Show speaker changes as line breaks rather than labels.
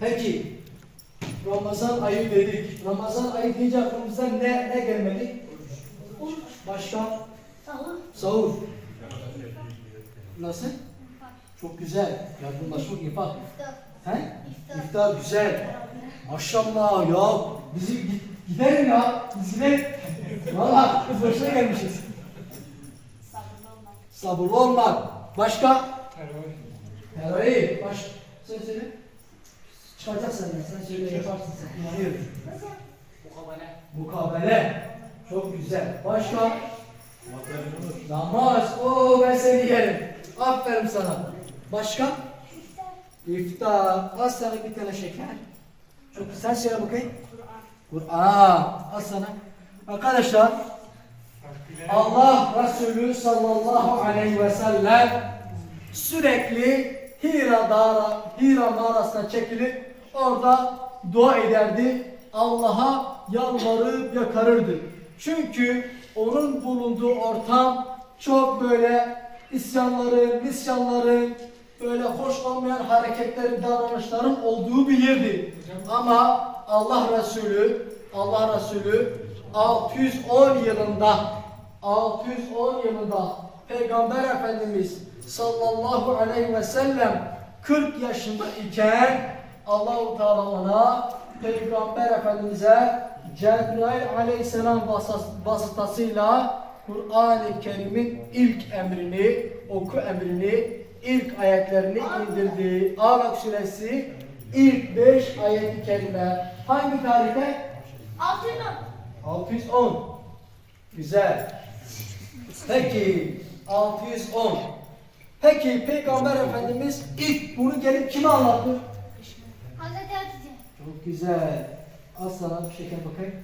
Peki Ramazan ayı dedik. Ramazan ayı deyince aklımıza ne, ne gelmeli? Başka?
Sahur.
Nasıl? Çok güzel. Yardımlaşmak infak.
İftar.
He?
İftar.
İftar güzel. Maşallah ya. Bizi gi- gidelim ya. Biz gidelim. Valla kız başına gelmişiz.
Sabırlı olmak.
Sabırlı olmak. Başka? Heroin. Baş. Sen söyle. Çıkacaksın ya. Sen söyle yaparsın sen. İnanıyorum.
Mukabele.
Mukabele. Çok güzel. Başka? Namaz. Oo ben seni yerim. Aferin sana. Başka? İftar. Az sana bir tane şeker. Çok sen söyle bakayım. Kur'an. Az sana. Arkadaşlar Allah Resulü sallallahu aleyhi ve sellem sürekli Hira, dağı, Hira mağarasına çekilip orada dua ederdi. Allah'a yalvarıp yakarırdı. Çünkü onun bulunduğu ortam çok böyle isyanların, misyanların, böyle hoş olmayan hareketlerin, davranışların olduğu bir yerdi. Ama Allah Resulü, Allah Resulü 610 yılında 610 yılında Peygamber Efendimiz sallallahu aleyhi ve sellem 40 yaşında iken Allahu Teala ona Peygamber Efendimiz'e Cebrail aleyhisselam vasıtasıyla Kur'an-ı Kerim'in ilk emrini, oku emrini, ilk ayetlerini indirdi. Alak suresi ilk 5 ayeti kerime. Hangi tarihte?
Altın.
610. Güzel. Peki 610. Peki Peygamber Efendimiz ilk bunu gelip kime anlattı?
Hazreti Hatice.
Çok güzel. Al sana bir şeker bakayım.